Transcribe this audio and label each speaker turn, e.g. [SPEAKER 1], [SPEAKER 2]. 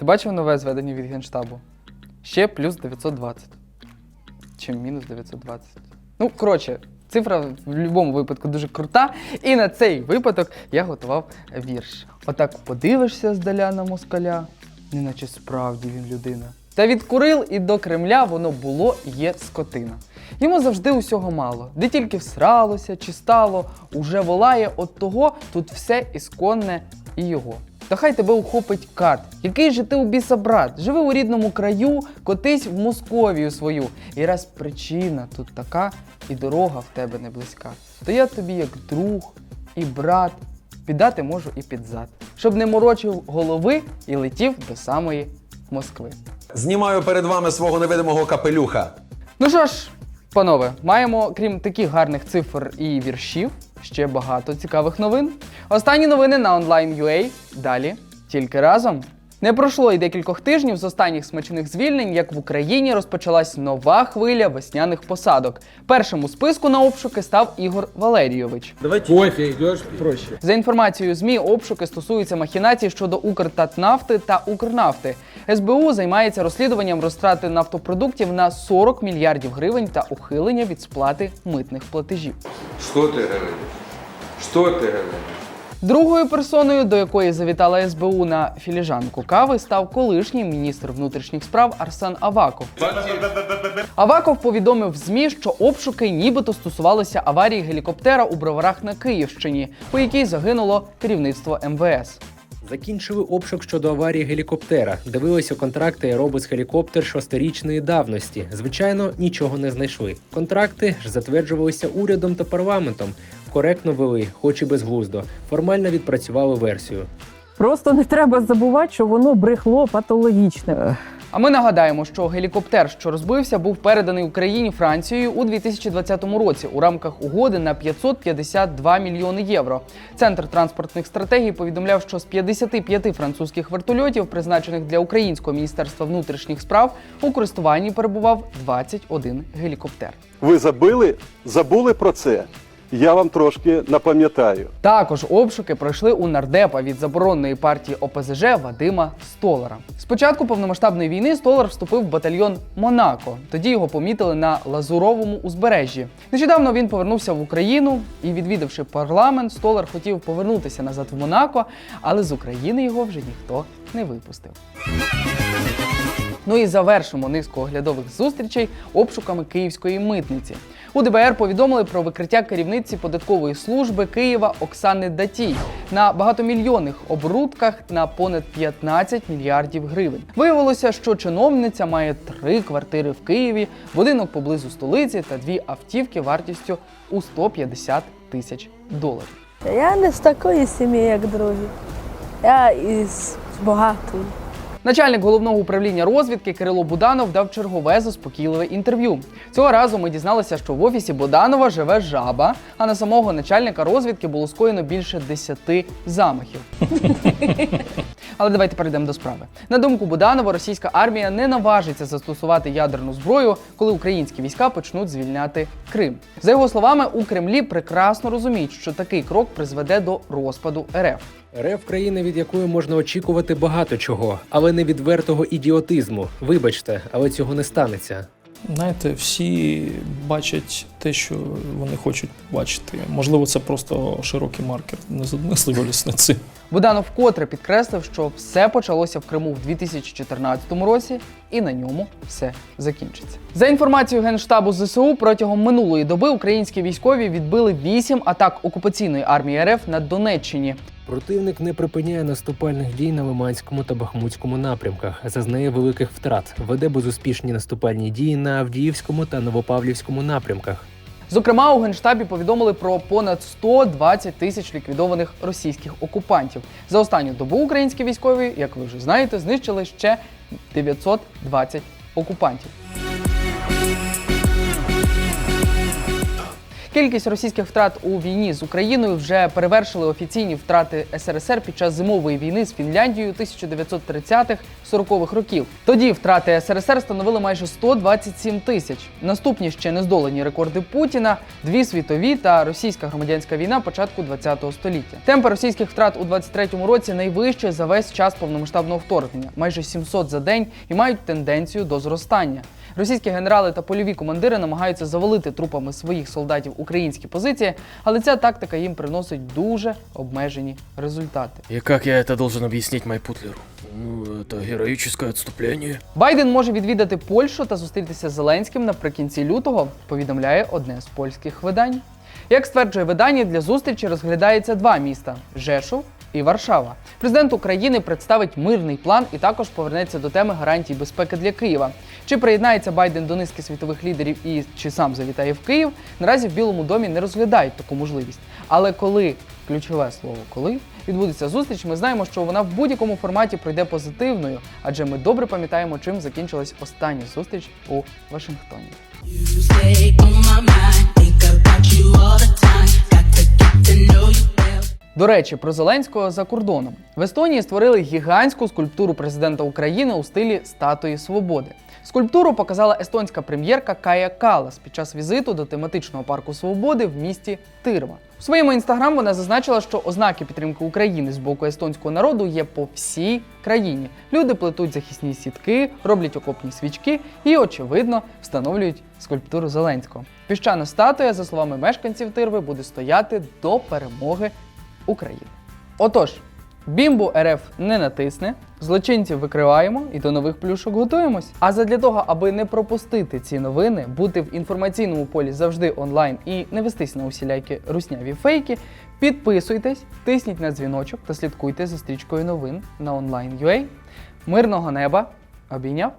[SPEAKER 1] Ти бачив нове зведення від Генштабу? Ще плюс 920. Чи мінус 920. Ну, коротше, цифра в будь-якому випадку дуже крута. І на цей випадок я готував вірш. Отак подивишся здаля на москаля, неначе справді він людина. Та від Курил і до Кремля воно було є скотина. Йому завжди усього мало. Де тільки всралося чи стало, уже волає от того тут все ісконне і його. Та хай тебе ухопить кат. Який же ти у біса брат? Живи у рідному краю, котись в Московію свою. І раз причина тут така, і дорога в тебе не близька. То я тобі як друг і брат піддати можу і під зад, щоб не морочив голови і летів до самої Москви.
[SPEAKER 2] Знімаю перед вами свого невидимого капелюха.
[SPEAKER 1] Ну що ж, панове, маємо, крім таких гарних цифр і віршів, ще багато цікавих новин. Останні новини на онлайн.ua. Далі тільки разом. Не пройшло й декількох тижнів з останніх смачних звільнень, як в Україні розпочалась нова хвиля весняних посадок. Першим у списку на обшуки став Ігор Валерійович.
[SPEAKER 3] Кофе идешь? Проще.
[SPEAKER 1] За інформацією ЗМІ, обшуки стосуються махінацій щодо Укртатнафти та Укрнафти. СБУ займається розслідуванням розтрати нафтопродуктів на 40 мільярдів гривень та ухилення від сплати митних платежів.
[SPEAKER 3] Что ты говоришь? Что ты говоришь?
[SPEAKER 1] Другою персоною, до якої завітала СБУ на філіжанку кави, став колишній міністр внутрішніх справ Арсен Аваков. Аваков повідомив в ЗМІ, що обшуки нібито стосувалися аварії гелікоптера у броварах на Київщині, у якій загинуло керівництво МВС.
[SPEAKER 4] Закінчили обшук щодо аварії гелікоптера. Дивилися контракти робот-гелікоптер шостирічної давності. Звичайно, нічого не знайшли. Контракти ж затверджувалися урядом та парламентом. Коректно вели, хоч і безглуздо. Формально відпрацювали версію.
[SPEAKER 5] Просто не треба забувати, що воно брехло патологічне.
[SPEAKER 1] А ми нагадаємо, що гелікоптер, що розбився, був переданий Україні Францією у 2020 році у рамках угоди на 552 мільйони євро. Центр транспортних стратегій повідомляв, що з 55 французьких вертольотів, призначених для українського міністерства внутрішніх справ, у користуванні перебував 21 гелікоптер.
[SPEAKER 6] Ви забили? Забули про це? Я вам трошки напам'ятаю.
[SPEAKER 1] Також обшуки пройшли у нардепа від заборонної партії ОПЗЖ Вадима Столара. Спочатку повномасштабної війни Столар вступив в батальйон Монако. Тоді його помітили на Лазуровому узбережжі. Нещодавно він повернувся в Україну і, відвідавши парламент, Столар хотів повернутися назад в Монако, але з України його вже ніхто не випустив. Ну і завершимо низку оглядових зустрічей обшуками київської митниці. У ДБР повідомили про викриття керівниці податкової служби Києва Оксани Датій на багатомільйонних оборудках на понад 15 мільярдів гривень. Виявилося, що чиновниця має три квартири в Києві, будинок поблизу столиці та дві автівки вартістю у 150 тисяч доларів.
[SPEAKER 7] Я не з такої сім'ї, як другі. Я із багатої.
[SPEAKER 1] Начальник головного управління розвідки Кирило Буданов дав чергове заспокійливе інтерв'ю. Цього разу ми дізналися, що в офісі Буданова живе жаба, а на самого начальника розвідки було скоєно більше 10 замахів. Але давайте перейдемо до справи. На думку Буданова, російська армія не наважиться застосувати ядерну зброю, коли українські війська почнуть звільняти Крим. За його словами, у Кремлі прекрасно розуміють, що такий крок призведе до розпаду РФ.
[SPEAKER 4] РФ країна, від якої можна очікувати багато чого, але не відвертого ідіотизму. Вибачте, але цього не станеться.
[SPEAKER 8] Знаєте, всі бачать те, що вони хочуть бачити. Можливо, це просто широкий маркер. Не задумислювалися над цим.
[SPEAKER 1] Буданов вкотре підкреслив, що все почалося в Криму в 2014 році, і на ньому все закінчиться. За інформацією Генштабу ЗСУ, протягом минулої доби українські військові відбили 8 атак окупаційної армії РФ на Донеччині.
[SPEAKER 4] Противник не припиняє наступальних дій на Лиманському та Бахмутському напрямках, зазнає великих втрат, веде безуспішні наступальні дії на Авдіївському та Новопавлівському напрямках.
[SPEAKER 1] Зокрема, у генштабі повідомили про понад 120 тисяч ліквідованих російських окупантів. За останню добу українські військові, як ви вже знаєте, знищили ще 920 окупантів. Кількість російських втрат у війні з Україною вже перевершили офіційні втрати СРСР під час зимової війни з Фінляндією 1930-40-х років. Тоді втрати СРСР становили майже 127 тисяч. Наступні ще не здолані рекорди Путіна, дві світові та російська громадянська війна початку ХХ століття. Темпи російських втрат у 23-му році найвищі за весь час повномасштабного вторгнення, майже 700 за день, і мають тенденцію до зростання. Російські генерали та польові командири намагаються завалити трупами своїх солдатів українські позиції, але ця тактика їм приносить дуже обмежені результати.
[SPEAKER 9] И как я это должен объяснить Майпутлеру? Ну, это героическое отступление.
[SPEAKER 1] Байден може відвідати Польщу та зустрітися з Зеленським наприкінці лютого, повідомляє одне з польських видань. Як стверджує видання, для зустрічі розглядається два міста Жешов і Варшава. Президент України представить мирний план і також повернеться до теми гарантій безпеки для Києва. Чи приєднається Байден до низки світових лідерів і чи сам завітає в Київ? Наразі в Білому домі не розглядають таку можливість. Але коли ключове слово коли відбудеться зустріч, ми знаємо, що вона в будь-якому форматі пройде позитивною, адже ми добре пам'ятаємо, чим закінчилась остання зустріч у Вашингтоні.
[SPEAKER 10] stay on my mind. Think about you all the time. Got to get to know you.
[SPEAKER 1] До речі, про Зеленського за кордоном в Естонії створили гігантську скульптуру президента України у стилі статуї свободи. Скульптуру показала естонська прем'єрка Кая Калас під час візиту до тематичного парку свободи в місті Тирва. У своєму інстаграм вона зазначила, що ознаки підтримки України з боку естонського народу є по всій країні. Люди плетуть захисні сітки, роблять окопні свічки і, очевидно, встановлюють скульптуру Зеленського. Піщана статуя, за словами мешканців Тирви, буде стояти до перемоги України. Отож, бімбу РФ не натисне, злочинців викриваємо і до нових плюшок готуємось. А задля того, аби не пропустити ці новини, бути в інформаційному полі завжди онлайн і не вестись на усілякі русняві фейки, підписуйтесь, тисніть на дзвіночок та слідкуйте за стрічкою новин на онлайн.ua. Мирного неба! Обійняв!